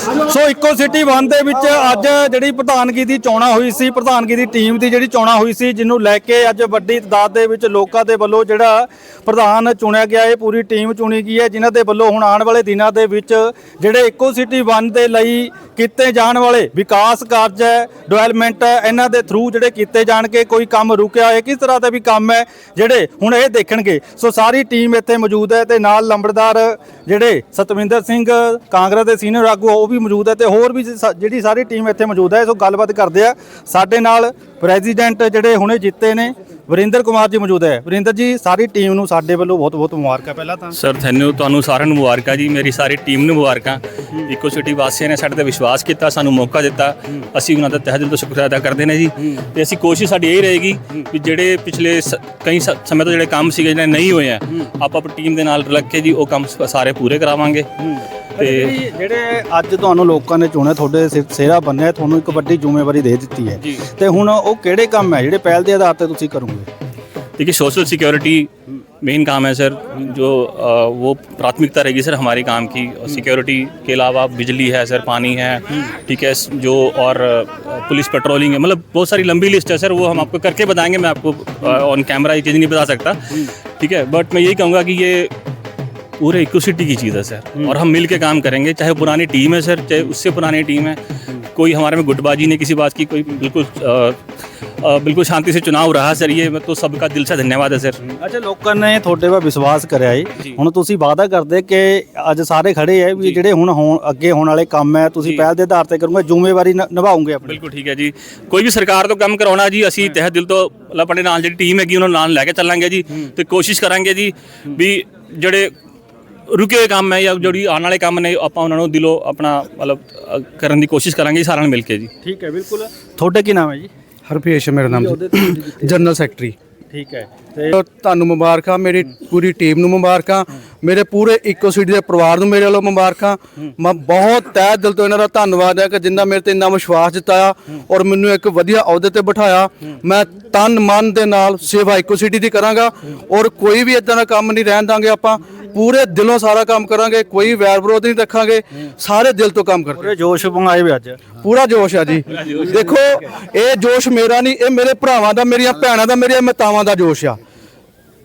ਸੋ ਇੱਕੋ city one ਦੇ ਵਿੱਚ ਅੱਜ ਜਿਹੜੀ ਪ੍ਰਧਾਨਗੀ ਦੀ ਚੋਣਾਂ ਹੋਈ ਸੀ, ਪ੍ਰਧਾਨਗੀ ਦੀ ਟੀਮ ਦੀ ਜਿਹੜੀ ਚੋਣਾਂ ਹੋਈ ਸੀ, ਜਿਹਨੂੰ ਲੈ ਕੇ ਅੱਜ ਵੱਡੀ ਤਾਦਾਦ ਦੇ ਵਿੱਚ ਲੋਕਾਂ ਦੇ ਵੱਲੋਂ ਜਿਹੜਾ ਪ੍ਰਧਾਨ ਚੁਣਿਆ ਗਿਆ ਹੈ ਪੂਰੀ ਟੀਮ ਚੁਣੀ ਗਈ ਹੈ, ਜਿਨ੍ਹਾਂ ਦੇ ਵੱਲੋਂ ਹੁਣ ਆਉਣ ਵਾਲੇ ਦਿਨਾਂ ਦੇ ਵਿੱਚ ਜਿਹੜੇ ਇੱਕੋ ਸਿਟੀ ਵਨ ਦੇ ਲਈ ਕੀਤੇ ਜਾਣ ਵਾਲੇ ਵਿਕਾਸ ਕਾਰਜ ਹੈ ਡਿਵੈਲਪਮੈਂਟ ਹੈ, ਇਹਨਾਂ ਦੇ ਥਰੂ ਜਿਹੜੇ ਕੀਤੇ ਜਾਣਗੇ, ਕੋਈ ਕੰਮ ਰੁਕਿਆ ਹੈ ਕਿਸ ਤਰ੍ਹਾਂ ਦਾ ਵੀ ਕੰਮ ਹੈ, ਜਿਹੜੇ ਹੁਣ ਇਹ ਦੇਖਣਗੇ। ਸੋ ਸਾਰੀ ਟੀਮ ਇੱਥੇ ਮੌਜੂਦ ਹੈ ਤੇ ਨਾਲ ਲੰਬੜਦਾਰ ਜਿਹੜੇ ਸਤਵਿੰਦਰ ਸਿੰਘ, ਕਾਂਗਰਸ ਦੇ ਸੀਨੀਅਰ ਆਗੂ ਉਹ ਵੀ ਮੌਜੂਦ ਹੈ ਤੇ ਹੋਰ ਵੀ ਸ- ਜਿਹੜੀ ਸਾਰੀ ਟੀਮ ਇੱਥੇ ਮੌਜੂਦ ਹੈ, ਸੋ ਗੱਲਬਾਤ ਕਰਦੇ ਆ। ਸਾਡੇ ਨਾਲ ਪ੍ਰੈਜ਼ੀਡੈਂਟ ਜਿਹੜੇ ਹੁਣੇ ਜਿੱਤੇ ਨੇ, ਵਰਿੰਦਰ ਕੁਮਾਰ ਜੀ ਮੌਜੂਦ ਹੈ। ਵਰਿੰਦਰ ਜੀ, ਸਾਰੀ ਟੀਮ ਨੂੰ ਸਾਡੇ ਵੱਲੋਂ ਬਹੁਤ ਬਹੁਤ ਮੁਬਾਰਕਾਂ ਪਹਿਲਾਂ ਤਾਂ। ਸਰ ਤੁਹਾਨੂੰ ਤੁਹਾਨੂੰ ਸਾਰਿਆਂ ਨੂੰ ਮੁਬਾਰਕਾਂ ਜੀ, ਮੇਰੀ ਸਾਰੀ ਟੀਮ ਨੂੰ ਮੁਬਾਰਕਾਂ। ਇਕੋ ਸਿਟੀ ਵਾਸੀਆਂ ਨੇ ਸਾਡੇ ਤੇ ਵਿਸ਼ਵਾਸ ਕੀਤਾ, ਸਾਨੂੰ ਮੌਕਾ ਦਿੱਤਾ। ਅਸੀਂ ਉਹਨਾਂ ਦਾ ਤਹਿ ਦਿਲ ਤੋਂ ਸ਼ੁਕਰ ਅਦਾ ਕਰਦੇ ਨੇ ਜੀ। ਤੇ ਅਸੀਂ ਕੋਸ਼ਿਸ਼ ਸਾਡੀ ਇਹ ਰਹੇਗੀ ਵੀ ਜਿਹੜੇ ਪਿਛਲੇ ਸ- ਕਈ ਸ- ਸਮੇਂ ਤੋਂ ਜਿਹੜੇ ਕੰਮ ਸੀਗੇ, ਜਿਹੜੇ ਨਹੀਂ ਹੋਏ ਆ, ਆਪਾਂ ਆਪਣੀ ਟੀਮ ਦੇ ਨਾਲ ਲੱਗ ਕੇ ਜੀ, ਉਹ ਕੰਮ ਸ- ਸਾਰੇ ਪੂਰੇ ਕਰਾਵਾਂਗੇ। ਤੇ ਤੇ ਜਿਹੜੇ ਅੱਜ ਤੁਹਾਨੂੰ ਲੋਕਾਂ ਨੇ ਚੁਣਿਆ ਤੁਹਾਡੇ ਸਿਰ ਸਿਹਰਾ ਬੰਨਿਆ ਤੁਹਾਨੂੰ ਇੱਕ ਵੱਡੀ ਜ਼ਿੰਮੇਵਾਰੀ ਦੇ ਦਿੱਤੀ ਹੈ ਜੀ। ਤੇ ਹੁਣ ਉਹ ਕਿਹੜੇ ਕੰਮ ਹੈ ਜਿਹੜੇ ਪਹਿਲ ਦੇ ਆਧਾਰ ਤੇ ਤੁਸੀਂ ਕਰੋਗੇ देखिए सोशल सिक्योरिटी मेन काम है सर जो अ, वो प्राथमिकता रहेगी सर हमारे काम की और सिक्योरिटी के अलावा बिजली है सर पानी है ठीक है जो और अ, पुलिस पेट्रोलिंग है मतलब बहुत सारी लंबी लिस्ट है सर वो हम आपको करके बताएंगे मैं आपको ऑन कैमरा ये चीज़ नहीं बता सकता ठीक है बट मैं यही कहूँगा कि ये पूरे इक्वसिटी की चीज़ है सर और हम मिल के काम करेंगे चाहे पुरानी टीम है सर चाहे उससे पुरानी टीम है कोई हमारे में गुटबाजी नहीं किसी बात की कोई बिल्कुल अ, अ, बिल्कुल शांति से चुनाव रहा सर ये मैं तो सबका दिल से धन्यवाद है सर ਅੱਛਾ ਲੋਕਾਂ ਨੇ ਤੁਹਾਡੇ 'ਤੇ ਵਿਸ਼ਵਾਸ ਕਰਿਆ ਏ ਹੁਣ ਤੁਸੀਂ ਵਾਅਦਾ ਕਰਦੇ ਕਿ ਅੱਜ ਸਾਰੇ ਖੜੇ ਐ ਵੀ ਜਿਹੜੇ ਹੁਣ ਹੋਣ ਅੱਗੇ ਹੋਣ ਵਾਲੇ ਕੰਮ ਹੈ ਤੁਸੀਂ ਪਹਿਲ ਦੇ ਆਧਾਰ ਤੇ ਕਰੋਗੇ ਜ਼ਿੰਮੇਵਾਰੀ ਨ- ਨਿਭਾਓਗੇ ਆਪਣੀ ਬਿਲਕੁਲ ਠੀਕ ਹੈ ਜੀ ਕੋਈ ਵੀ ਸਰਕਾਰ ਤੋਂ ਕੰਮ ਕਰਾਉਣਾ ਜੀ ਅਸੀਂ ਤਹਿ ਦਿਲ ਤੋਂ ਮਤਲਬ ਆਪਣੇ ਨਾਲ ਜਿਹੜੀ ਟੀਮ ਹੈਗੀ ਉਹਨਾਂ ਨੂੰ ਨਾਲ ਲੈ ਕੇ ਚੱਲਾਂਗੇ ਜੀ ਤੇ ਕੋਸ਼ਿਸ਼ ਕਰਾਂਗੇ ਜੀ ਵੀ ਜਿਹੜੇ ਰੁਕੇ ਹੋਏ ਕੰਮ ਹੈ ਜਾਂ ਜਿਹੜੀ ਆਉਣ ਵਾਲੇ ਕੰਮ ਨੇ ਆਪਾਂ ਉਹਨਾਂ ਨੂੰ ਦਿਲੋਂ ਆਪਣਾ ਮਤਲਬ ਅ, ਕਰਨ ਦੀ ਕੋਸ਼ਿਸ਼ ਕਰਾਂਗੇ ਸਾਰਿਆਂ ਨਾਲ ਮਿਲ ਕੇ ਜੀ। ਠੀਕ ਹੈ ਬਿਲਕੁਲ। ਤੁਹਾਡੇ ਕੀ ਨਾਮ ਹੈ ਜੀ? ਹਰਪੇਸ਼ ਹੈ ਮੇਰਾ ਨਾਮ ਜੀ ਜਨਰਲ ਸੈਕਟਰੀ ਠੀਕ ਹੈ। ਤੇ ਤੁਹਾਨੂੰ ਮੁਬਾਰਕਾਂ ਮੇਰੀ ਪੂਰੀ ਟੀਮ ਨੂੰ ਮੁਬਾਰਕਾਂ ਮੇਰੇ ਪੂਰੇ ਇਕੋ ਸਿਟੀ ਦੇ ਪਰਿਵਾਰ ਨੂੰ ਮੇਰੇ ਵੱਲੋਂ ਮੁਬਾਰਕਾਂ। ਮੈਂ ਬਹੁਤ ਤਹਿ ਦਿਲ ਤੋਂ ਇਹਨਾਂ ਦਾ ਧੰਨਵਾਦ ਹੈ ਕਿ ਜਿੰਨਾ ਮੇਰੇ ਤੇ ਇੰਨਾ ਵਿਸ਼ਵਾਸ ਜਤਾਇਆ ਔਰ ਮੈਨੂੰ ਇੱਕ ਵਧੀਆ ਅਹੁਦੇ ਤੇ ਬਿਠਾਇਆ। ਮੈਂ ਤਨ ਮਨ ਦੇ ਨਾਲ ਸੇਵਾ ਇਕੋ ਸਿਟੀ ਦੀ ਕਰਾਂਗਾ ਔਰ ਕੋਈ ਵੀ ਇਦਾਂ ਦਾ ਕੰਮ ਨਹੀਂ ਰਹਿਣ ਦਾਂਗੇ ਆਪਾਂ। ਪੂਰੇ ਦਿਲੋਂ ਸਾਰਾ ਕੰਮ ਕਰਾਂਗੇ ਕੋਈ ਵੈਰ ਵਿਰੋਧ ਨਹੀਂ ਰੱਖਾਂਗੇ ਸਾਰੇ ਦਿਲ ਤੋਂ ਕੰਮ ਕਰਾਂਗੇ ਪੂਰੇ ਜੋਸ਼ ਮੰਗਾਏ ਵੀ ਅੱਜ। ਪੂਰਾ ਜੋਸ਼ ਆ ਜੀ। ਦੇਖੋ ਇਹ ਜੋਸ਼ ਮੇਰਾ ਨਹੀਂ ਇਹ ਮੇਰੇ ਭਰਾਵਾਂ ਦਾ ਮੇਰੀਆਂ ਭੈਣਾਂ ਦਾ ਮੇਰੀਆਂ ਮਾਤਾਵਾਂ ਦਾ ਜੋਸ਼ ਆ।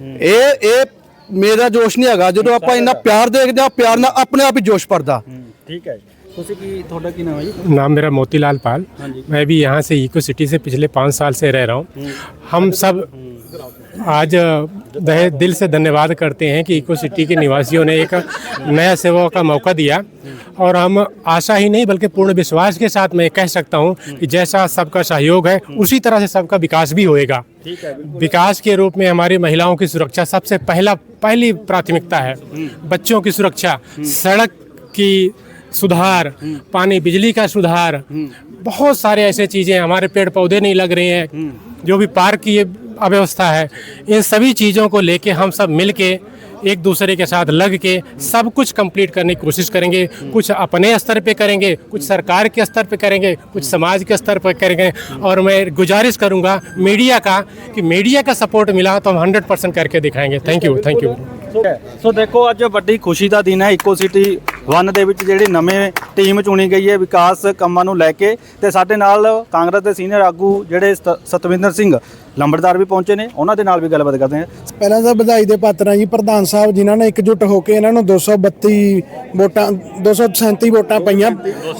ਇਹ ਇਹ ਮੇਰਾ ਜੋਸ਼ ਨਹੀਂ ਹੈਗਾ ਜਦੋਂ ਆਪਾਂ ਇੰਨਾ ਪਿਆਰ ਦੇਖਦੇ ਆ ਪਿਆਰ ਨਾਲ ਆਪਣੇ ਆਪ ਹੀ ਜੋਸ਼ ਭਰਦਾ ਠੀਕ ਹੈ ਤੁਸੀਂ ਕੀ ਤੁਹਾਡਾ ਕੀ ਨਾਮ ਹੈ ਜੀ नाम मेरा मोतीलाल पाल मैं भी यहाँ से इको सिटी से पिछले पाँच साल से रह रहा हूँ हम सब आज दहे दिल से धन्यवाद करते हैं कि इको सिटी के निवासियों ने एक नया सेवा का मौका दिया। और हम आशा ही नहीं बल्कि पूर्ण विश्वास के साथ मैं कह सकता हूँ कि जैसा सबका सहयोग है उसी तरह से सबका विकास भी होएगा। विकास के रूप में हमारी महिलाओं की सुरक्षा सबसे पहला पहली प्राथमिकता है। बच्चों की सुरक्षा सड़क की सुधार पानी बिजली का सुधार बहुत सारे ऐसे चीज़ें हमारे पेड़ पौधे नहीं लग रहे हैं। जो भी पार्क की अव्यवस्था है। इन सभी चीज़ों को लेके हम सब मिल के एक दूसरे के साथ लग के सब कुछ कंप्लीट करने की कोशिश करेंगे। कुछ अपने स्तर पे करेंगे, कुछ सरकार के स्तर पे करेंगे, कुछ समाज के स्तर पर करेंगे। और मैं गुजारिश करूँगा मीडिया का कि मीडिया का सपोर्ट मिला तो हम हंड्रेड परसेंट करके दिखाएँगे। Thank you thank you so देखो अज बड़ी खुशी का दिन है इको सिटी ਸਿਟੀ 1 ਦੇ ਵਿੱਚ ਜਿਹੜੀ ਨਵੇਂ ਟੀਮ ਚੁਣੀ ਗਈ ਹੈ ਵਿਕਾਸ ਕੰਮਾਂ ਨੂੰ ਲੈ ਕੇ ਤੇ ਸਾਡੇ ਨਾਲ ਕਾਂਗਰਸ ਦੇ ਸੀਨੀਅਰ ਆਗੂ ਜਿਹੜੇ ਸਤ- ਸਤਵਿੰਦਰ ਸਿੰਘ ਲੰਬੜਦਾਰ ਵੀ ਪਹੁੰਚੇ ਨੇ, ਉਹਨਾਂ ਦੇ ਨਾਲ ਵੀ ਗੱਲਬਾਤ ਕਰਦੇ ਹਾਂ। ਪਹਿਲਾਂ ਤਾਂ ਵਧਾਈ ਦੇ ਪਾਤਰ ਹਾਂ ਜੀ, ਪ੍ਰਧਾਨ ਸਾਹਿਬ ਜਿਨ੍ਹਾਂ ਨੇ ਇਕਜੁੱਟ ਹੋ ਕੇ ਇਹਨਾਂ ਨੂੰ 232 ਵੋਟਾਂ 237 ਵੋਟਾਂ ਪਈਆਂ।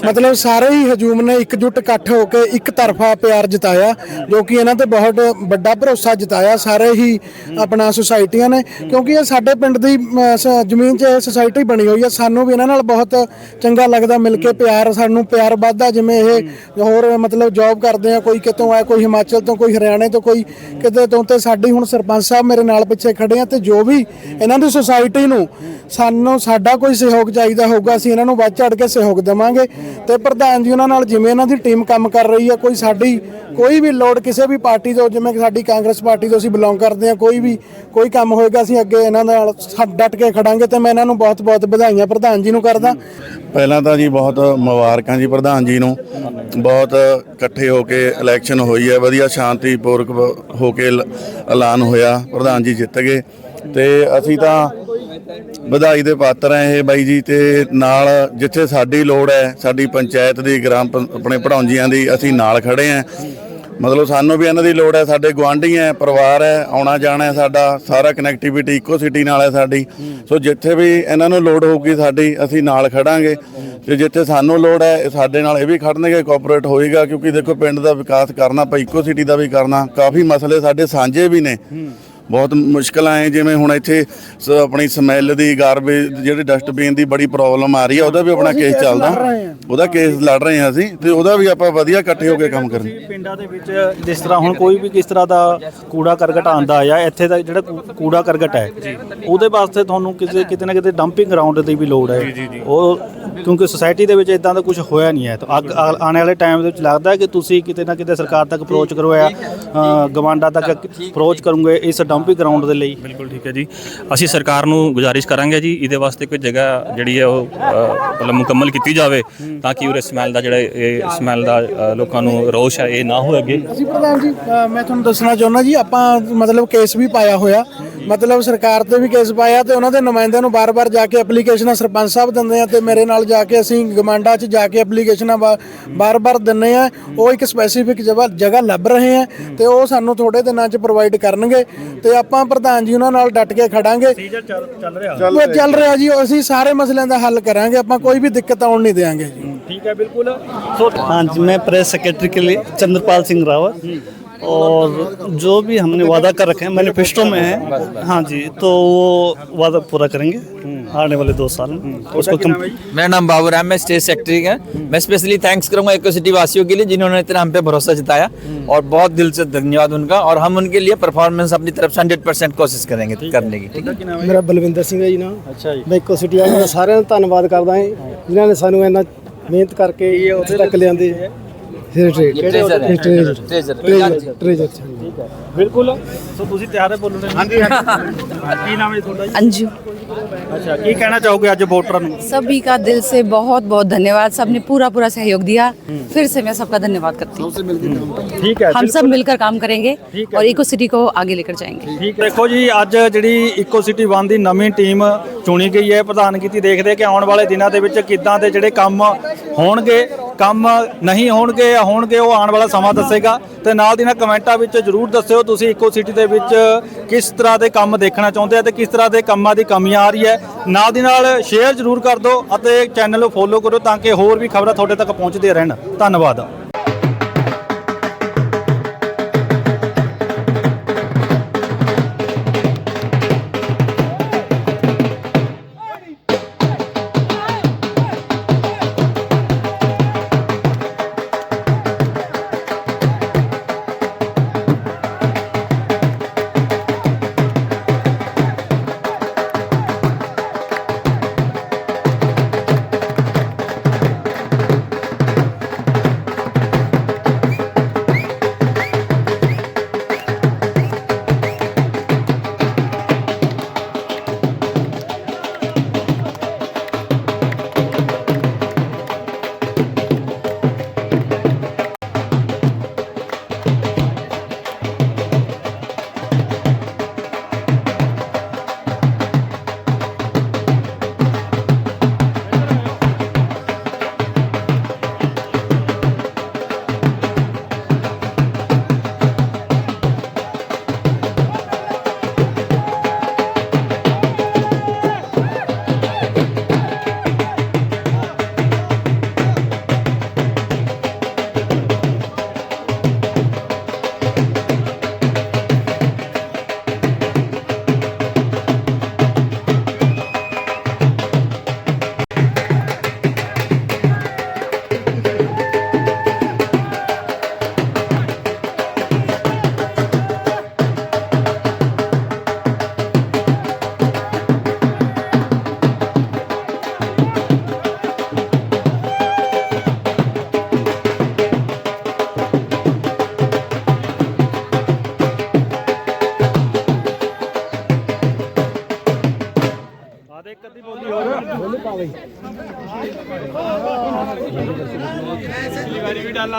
ਮਤਲਬ ਸਾਰੇ ਹੀ ਹਜੂਮ ਨੇ ਇਕਜੁੱਟ ਇਕੱਠ ਹੋ ਕੇ ਇੱਕ ਤਰਫਾ ਪਿਆਰ ਜਤਾਇਆ, ਜੋ ਕਿ ਇਹਨਾਂ ਤੇ ਬਹੁਤ ਵੱਡਾ ਭਰੋਸਾ ਜਤਾਇਆ। ਸਾਰੇ ਹੀ ਆਪਣਾ ਸੁਸਾਇਟੀਆਂ ਨੇ, ਕਿਉਂਕਿ ਇਹ ਸਾਡੇ ਪਿੰਡ ਦੀ ਜ਼ਮੀਨ 'ਚ ਇਹ ਸੁਸਾਇਟੀ ਬਣੀ ਹੋਈ ਹੈ ਸਾਨੂੰ ਵੀ ਇਹਨਾਂ ਨਾਲ ਬਹੁਤ ਚੰਗਾ ਲੱਗਦਾ ਮਿਲ ਕੇ ਪਿਆਰ, ਸਾਨੂੰ ਪਿਆਰ ਵੱਧਦਾ, ਜਿਵੇਂ ਇਹ ਹੋਰ ਮਤਲਬ ਜੌਬ ਕਰਦੇ ਆ, ਕੋਈ ਕਿਤੋਂ ਆ ਕੋਈ ਹਿਮਾਚਲ ਤੋਂ, ਕੋਈ ਹਰਿਆਣੇ ਤੋਂ, ਕੋਈ ਕਿਤੇ ਤੋਂ, ਤੇ ਸਾਡੀ ਹੁਣ ਸਰਪੰਚ ਸਾਹਿਬ ਮੇਰੇ ਨਾਲ ਪਿੱਛੇ ਖੜੇ ਆ, ਤੇ ਜੋ ਵੀ ਇਹਨਾਂ ਦੀ ਸੁਸਾਇਟੀ ਨੂੰ ਸਾਨੂੰ, ਸਾਡਾ ਕੋਈ ਸਹਿਯੋਗ ਚਾਹੀਦਾ ਹੋਊਗਾ, ਅਸੀਂ ਇਹਨਾਂ ਨੂੰ ਵੱਧ ਚੜ ਕੇ ਸਹਿਯੋਗ ਦੇਵਾਂਗੇ। ਤੇ ਪ੍ਰਧਾਨ ਜੀ ਉਹਨਾਂ ਨਾਲ ਜਿਵੇਂ ਇਹਨਾਂ ਦੀ ਟੀਮ ਕੰਮ ਕਰ ਰਹੀ ਹੈ ਕੋਈ ਸਾਡੀ, ਕੋਈ ਵੀ ਲੋੜ ਕਿਸੇ ਵੀ ਪਾਰਟੀ ਤੋਂ, ਜਿਵੇਂ ਸਾਡੀ ਕਾਂਗਰਸ ਪਾਰਟੀ ਤੋਂ ਅਸੀਂ ਬਿਲੋਂਗ ਕਰਦੇ ਹਾਂ ਕੋਈ ਵੀ, ਕੋਈ ਕੰਮ ਹੋਏਗਾ, ਅਸੀਂ ਅੱਗੇ ਇਹਨਾਂ ਨਾਲ ਸਾ- ਡਟ ਕੇ ਖੜਾਂਗੇ, ਤੇ ਮੈਂ ਇਹਨਾਂ ਨੂੰ ਬਹੁਤ ਬਹੁਤ ਵਧਾਈਆਂ, ਪ੍ਰਧਾਨ ਜੀ ਨੂੰ ਕਰਦਾ। ਪਹਿਲਾਂ ਤਾਂ ਜੀ ਬਹੁਤ ਮੁਬਾਰਕਾਂ ਜੀ ਪ੍ਰਧਾਨ ਜੀ ਨੂੰ। ਬਹੁਤ ਇਕੱਠੇ ਹੋ ਕੇ ਇਲੈਕਸ਼ਨ ਹੋਈ ਹੈ। ਵਧੀਆ ਸ਼ਾਂਤੀਪੂਰਕ ਹੋ ਕੇ ਐਲਾਨ ਹੋਇਆ। ਪ੍ਰਧਾਨ ਜੀ ਜਿੱਤ ਗਏ। ਤੇ ਅਸੀਂ ਤਾਂ ਵਧਾਈ ਦੇ ਪਾਤਰ ਹੈ ਇਹ ਬਾਈ ਜੀ। ਤੇ ਨਾਲ ਜਿੱਥੇ ਸਾਡੀ ਲੋੜ ਹੈ, ਸਾਡੀ ਪੰਚਾਇਤ ਦੀ, ਗ੍ਰਾਮ ਪੰ- ਆਪਣੇ ਭੜੌਂਜੀਆਂ ਦੀ ਅਸੀਂ ਨਾਲ ਖੜੇ ਹਾਂ। ਮਤਲਬ ਸਾਨੂੰ ਵੀ ਇਹਨਾਂ ਦੀ ਲੋੜ ਹੈ, ਸਾਡੇ ਗੁਆਂਢੀ ਹੈ, ਪਰਿਵਾਰ ਹੈ, ਆਉਣਾ ਜਾਣਾ ਹੈ ਸਾਡਾ, ਸਾਰਾ ਕਨੈਕਟੀਵਿਟੀ ਇਕੋ ਸਿਟੀ ਨਾਲ ਹੈ ਸਾਡੀ। ਸੋ ਜਿੱਥੇ ਵੀ ਇਹਨਾਂ ਨੂੰ ਲੋੜ ਹੋਊਗੀ ਸਾਡੀ, ਅਸੀਂ ਨਾਲ ਖੜਾਂਗੇ। ਤੇ ਜਿੱਥੇ ਸਾਨੂੰ ਲੋੜ ਹੈ ਸਾਡੇ ਨਾਲ ਇਹ ਵੀ ਖੜਨਗੇ ਕੋਆਪਰੇਟ ਹੋਏਗਾ, ਕਿਉਂਕਿ ਦੇਖੋ ਪਿੰਡ ਦਾ ਵਿਕਾਸ ਕਰਨਾ, ਆਪਾਂ ਇਕੋ ਸਿਟੀ ਦਾ ਵੀ ਕਰਨਾ, ਕਾਫੀ ਮਸਲੇ ਸਾਡੇ ਸਾਂਝੇ ਵੀ ਨੇ। ਬਹੁਤ ਮੁਸ਼ਕਲਾਂ ਹੈ ਜਿਵੇਂ ਹੁਣ ਇੱਥੇ ਸ- ਆਪਣੀ ਸਮੈਲ ਦੀ ਗਾਰਬੇਜ ਜਿਹੜੀ ਡਸਟਬਿਨ ਦੀ ਬੜੀ ਪ੍ਰੋਬਲਮ ਆ ਰਹੀ ਹੈ ਉਹਦਾ ਵੀ ਆਪਣਾ ਕੇਸ ਚੱਲਦਾ। ਉਹਦਾ ਕੇਸ ਲੜ ਰਹੇ ਹਾਂ ਅਸੀਂ ਤੇ ਉਹਦਾ ਵੀ ਆਪਾਂ ਵਧੀਆ ਇਕੱਠੇ ਹੋ ਕੇ ਕੰਮ ਕਰਾਂਗੇ ਪਿੰਡਾਂ ਦੇ ਵਿੱਚ ਜਿਸ ਤਰ੍ਹਾਂ ਹੁਣ ਕੋਈ ਵੀ ਕਿਸ ਤਰ੍ਹਾਂ ਦਾ ਕੂੜਾ ਕਰਕਟ ਆਂਦਾ ਆ ਇੱਥੇ ਦਾ ਜਿਹੜਾ ਕੂ- ਕੂੜਾ ਕਰਕਟ ਹੈ ਉਹਦੇ ਵਾਸਤੇ ਤੁਹਾਨੂੰ ਕਿਸੇ ਕਿਤੇ ਨਾ ਕਿਤੇ ਡੰਪਿੰਗ ਗਰਾਊਂਡ ਦੀ ਵੀ ਲੋੜ ਹੈ। ਉਹ ਕਿਉਂਕਿ ਸੋਸਾਇਟੀ ਦੇ ਵਿੱਚ ਇਦਾਂ ਦਾ ਕੁਝ ਹੋਇਆ ਨਹੀਂ ਹੈ। ਤਾਂ ਅੱਗ- ਆ- ਆਉਣ ਵਾਲੇ ਟਾਈਮ ਦੇ ਵਿੱਚ ਲੱਗਦਾ ਹੈ ਕਿ ਤੁਸੀਂ ਕਿਤੇ ਨਾ ਕਿਤੇ ਸਰਕਾਰ ਤੱਕ ਅਪਰੋਚ ਕਰੋ ਅ, ਗਵਾਂਡਾ ਤੱਕ ਅਪਰੋਚ ਕਰੋਗੇ ਇਸ ਡੰਪਿੰਗ ਗਰਾਊਂਡ ਦੇ ਲਈ। ਬਿਲਕੁਲ ਠੀਕ ਹੈ ਜੀ। ਅਸੀਂ ਸਰਕਾਰ ਨੂੰ ਗੁਜ਼ਾਰਿਸ਼ ਕਰਾਂਗੇ ਜੀ ਇਹਦੇ ਵਾਸਤੇ ਕੋਈ ਜਗ੍ਹਾ ਜਿਹੜੀ ਹੈ ਉਹ ਅ, ਮਤਲਬ ਮੁਕੰਮਲ ਕੀਤੀ ਜਾਵੇ ਤਾਂ ਕਿ ਉਰੇ ਸਮੈਲ ਦਾ ਜਿਹੜਾ ਇਹ ਸਮੈਲ ਦਾ ਅ, ਲੋਕਾਂ ਨੂੰ ਰੋਸ਼ ਹੈ ਇਹ ਨਾ ਹੋਏ ਅੱਗੇ। ਅਸੀਂ ਪ੍ਰਧਾਨ ਜੀ ਅ, ਮੈਂ ਤੁਹਾਨੂੰ ਦੱਸਣਾ ਚਾਹੁੰਦਾ ਜੀ ਆਪਾਂ ਮਤਲਬ ਕੇਸ ਵੀ ਪਾਇਆ ਹੋਇਆ। ਮਤਲਬ ਸਰਕਾਰ ਤੇ ਵੀ ਕੇਸ ਪਾਇਆ ਤੇ ਉਹਨਾਂ ਦੇ ਨੁਮਾਇੰਦਿਆਂ ਨੂੰ ਬਾਰ-ਬਾਰ ਜਾ ਕੇ ਐਪਲੀਕੇਸ਼ਨਾਂ ਸਰਪੰਚ ਸਾਹਿਬ ਦਿੰਦੇ ਆ ਤੇ ਮੇਰੇ ਨਾਲ ਜਾ ਕੇ ਅਸੀਂ ਗਮਾਂਡਾ 'ਚ ਜਾ ਕੇ ਐਪਲੀਕੇਸ਼ਨਾਂ ਬਾਰ-ਬਾਰ ਦਿੰਨੇ ਆ। ਉਹ ਇੱਕ ਸਪੈਸੀਫਿਕ ਜਗ੍ਹਾ ਲੱਭ ਰਹੇ ਆ ਤੇ ਉਹ ਸਾਨੂੰ ਥੋੜੇ ਦਿਨਾਂ 'ਚ ਪ੍ਰੋਵਾਈਡ ਕਰਨਗੇ ਤੇ ਆਪਾਂ ਪ੍ਰਧਾਨ ਜੀ ਉਹਨਾਂ ਨਾਲ ਡਟ ਕੇ ਖੜਾਂਗੇ। ਚੱਲ ਰਿਹਾ। ਉਹ ਚੱਲ ਰਿਹਾ ਜੀ। ਅਸੀਂ ਸਾਰੇ ਮਸਲਿਆਂ ਦਾ ਹੱਲ ਕਰਾਂਗੇ ਆਪਾਂ ਕੋਈ ਵੀ ਦਿੱਕਤ ਆਉਣ ਨਹੀਂ ਦੇਵਾਂਗੇ ਜੀ। ठीक है बिल्कुल हाँ जी मैं प्रेस सेक्रेटरी के लिए चंद्रपाल सिंह रावत और जो भी हमने वादा कर रखे हैं मैनिफेस्टो में है हाँ जी तो वो वादा पूरा करेंगे आने वाले दो साल में उसको कम मेरा नाम बाबू राम मैं स्टेट सेक्रेटरी है मैं स्पेशली थैंक्स करूंगा इको सिटी वासियों के लिए जिन्होंने इतना हम पे भरोसा जताया और बहुत दिल से धन्यवाद उनका और हम उनके लिए परफॉर्मेंस अपनी तरफ से हंड्रेड परसेंट कोशिश करेंगे करने की ठीक है ਮੇਰਾ ਬਲਵਿੰਦਰ ਸਿੰਘ ਹੈ ਜੀ ਨਾ ਅੱਛਾ ਜੀ ਮੈਂ ਇੱਕੋ ਸਿਟੀ ਵਾਲਿਆਂ ਦਾ ਸਾਰਿਆਂ ਦਾ ਧੰਨਵਾਦ ਕਰਦਾ ਹਾਂ ਜਿਨ੍ਹਾਂ ਨੇ ਸਾਨੂੰ ਇੰਨਾ ਮਿਹਨਤ ਕਰਕੇ ਇੱਥੇ ਤੱਕ ਲਿਆਂਦੇ ਫਿਰ ਟ੍ਰੇਡ ट्रेजर है ਟ੍ਰੇਜਰ ट्रेजर ਟ੍ਰੇਜਰ ਬਿਲਕੁਲ ਸੋ ਤੁਸੀਂ ਤਿਆਰ ਹੈ ਬੋਲਣ ਲਈ ਹਾਂਜੀ ਕੀ ਨਾਮ ਹੈ ਤੁਹਾਡਾ ਜੀ अंजू ਅੱਛਾ ਕੀ ਕਹਿਣਾ ਚਾਹੋਗੇ ਅੱਜ ਵੋਟਰਾਂ ਨੂੰ सभी का दिल से बहुत बहुत धन्यवाद सबने पूरा पूरा सहयोग दिया फिर से मैं सबका धन्यवाद करती हूँ ਠੀਕ ਹੈ हम सब मिलकर काम करेंगे और इको सिटी को आगे लेकर जाएंगे ਠੀਕ ਦੇਖੋ ਜੀ ਅੱਜ ਜਿਹੜੀ ਇਕੋ ਸਿਟੀ ਵਨ ਦੀ ਨਵੀਂ ਟੀਮ ਚੁਣੀ ਗਈ ਹੈ ਪ੍ਰਧਾਨਗੀ ਦੀ ਦੇਖਦੇ ਕਿ ਆਉਣ ਵਾਲੇ ਦਿਨਾਂ ਦੇ ਵਿੱਚ ਕਿੱਦਾਂ ਦੇ ਜਿਹੜੇ ਕੰਮ ਹੋਣਗੇ ਕੰਮ ਨਹੀਂ ਹੋਣਗੇ ਜਾਂ ਹੋਣਗੇ, ਉਹ ਆਉਣ ਵਾਲਾ ਸਮਾਂ ਦੱਸੇਗਾ। ਤੇ ਨਾਲ ਦੀ ਨਾਲ ਕਮੈਂਟਾਂ ਵਿੱਚ ਜਰੂਰ ਦੱਸਿਓ ਤੁਸੀਂ ਇਕੋ ਸਿਟੀ ਦੇ ਵਿੱਚ ਕਿਸ ਤਰ੍ਹਾਂ ਦੇ ਕੰਮ ਦੇਖਣਾ ਚਾਹੁੰਦੇ ਆ ਤੇ ਕਿਸ ਤਰ੍ਹਾਂ ਦੇ ਕੰਮਾਂ ਦੀ ਕਮੀ ਆ ਰਹੀ ਹੈ। ਨਾਲ ਦੀ ਨਾਲ ਸ਼ੇਅਰ ਜਰੂਰ ਕਰ ਦਿਓ ਅਤੇ ਚੈਨਲ ਨੂੰ ਫੋਲੋ ਕਰੋ ਤਾਂ ਕਿ ਹੋਰ ਵੀ ਖਬਰਾਂ ਤੁਹਾਡੇ ਤੱਕ ਪਹੁੰਚਦੀਆਂ ਰਹਿਣ। ਧੰਨਵਾਦ।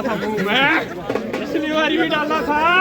ਪਿਛਲੀ ਵਾਰੀ ਵੀ ਡਾਲਾ ਥਾ ਮੂੰਹ ਮੈਂ ਪਿਛਲੀ ਵਾਰੀ ਥਾ।